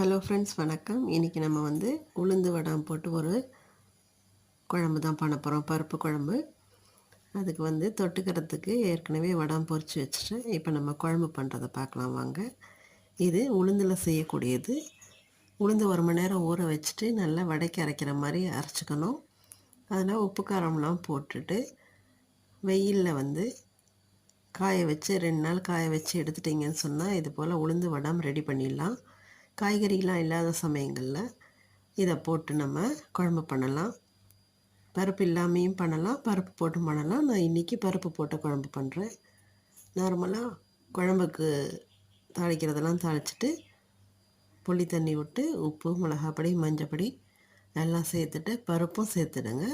Hello friends வணக்கம். இன்றைக்கி நம்ம வந்து உளுந்து வடம் போட்டு ஒரு குழம்பு தான் பண்ண போகிறோம் பருப்பு குழம்பு. அதுக்கு வந்து தொட்டுக்கிறதுக்கு ஏற்கனவே வடம் பொறிச்சு வச்சுட்டேன். இப்போ நம்ம குழம்பு பண்ணுறதை பார்க்கலாம் வாங்க. இது உளுந்தில் செய்யக்கூடியது. உளுந்து ஒரு மணி நேரம் ஊற வச்சுட்டு நல்லா வடைக்கு அரைக்கிற மாதிரி அரைச்சிக்கணும். அதில் உப்பு காரம்லாம் போட்டுட்டு வெயிலில் வந்து காய வச்சு ரெண்டு நாள் காய வச்சு எடுத்துட்டிங்கன்னு சொன்னால் இது போல் உளுந்து வடம் ரெடி பண்ணிடலாம். காய்கறிலாம் இல்லாத சமயங்களில் இதை போட்டு நம்ம குழம்பு பண்ணலாம். பருப்பு இல்லாமையும் பண்ணலாம். பருப்பு போட்டு பண்ணலாம். நான் இன்றைக்கி பருப்பு போட்ட குழம்பு பண்ணுறேன் நார்மலாக குழம்புக்கு தாளிக்கிறதெல்லாம் தாளிச்சிட்டு புளி தண்ணி விட்டு உப்பு மிளகாப்பொடி மஞ்சப்பொடி எல்லாம் சேர்த்துட்டு பருப்பும் சேர்த்துடுங்க.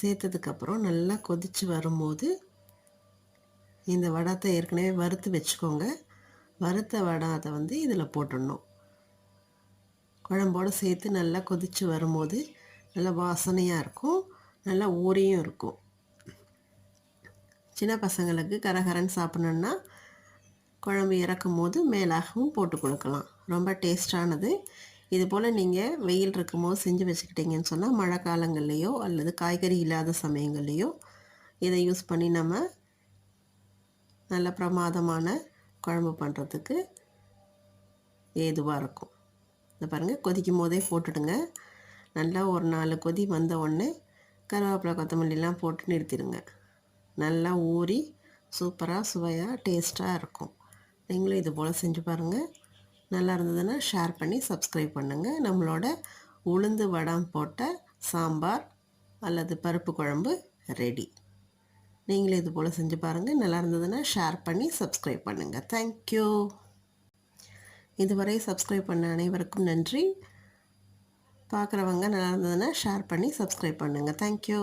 சேர்த்ததுக்கப்புறம் நல்லா கொதித்து வரும்போது இந்த வடத்தை ஏற்கனவே வறுத்து வச்சுக்கோங்க. வறுத்த வடாத்தை வந்து இதில் போட்டுடணும். குழம்போடு சேர்த்து நல்லா கொதித்து வரும்போது நல்லா வாசனையாக இருக்கும். நல்லா ஊறியும் இருக்கும். சின்ன பசங்களுக்கு கரகரன்னு சாப்பிட்ணுன்னா குழம்பு இறக்கும் போது மேலாகவும் போட்டு கொடுக்கலாம். ரொம்ப டேஸ்டானது. இது போல் நீங்கள் வெயில் இருக்கும்போது செஞ்சு வச்சுக்கிட்டிங்கன்னு சொன்னால் மழை காலங்கள்லேயோ அல்லது காய்கறி இல்லாத சமயங்கள்லேயோ இதை யூஸ் பண்ணி நம்ம நல்ல பிரமாதமான குழம்பு பண்ணுறதுக்கு ஏதுவாக இருக்கும். இந்த பாருங்கள் கொதிக்கும் போதே போட்டுடுங்க. நல்லா ஒரு நாலு கொதி வந்த உடனே கருவேப்பிலை கொத்தமல்லிலாம் போட்டு நிறுத்திடுங்க. நல்லா ஊறி சூப்பராக சுவையாக டேஸ்ட்டாக இருக்கும். நீங்களும் இது போல் செஞ்சு பாருங்கள் நல்லா இருந்ததுன்னா ஷேர் பண்ணி சப்ஸ்கிரைப் பண்ணுங்கள் நம்மளோட உளுந்து வடம் போட்ட சாம்பார் அல்லது பருப்பு குழம்பு ரெடி. நீங்களும் இது போல் செஞ்சு பாருங்கள் நல்லா இருந்ததுன்னா ஷேர் பண்ணி சப்ஸ்கிரைப் பண்ணுங்கள் தேங்க்யூ இதுவரை சப்ஸ்கிரைப் பண்ண அனைவருக்கும் நன்றி. பார்க்குறவங்க நல்லா இருந்ததுன்னா ஷேர் பண்ணி சப்ஸ்கிரைப் பண்ணுங்கள் தேங்க்யூ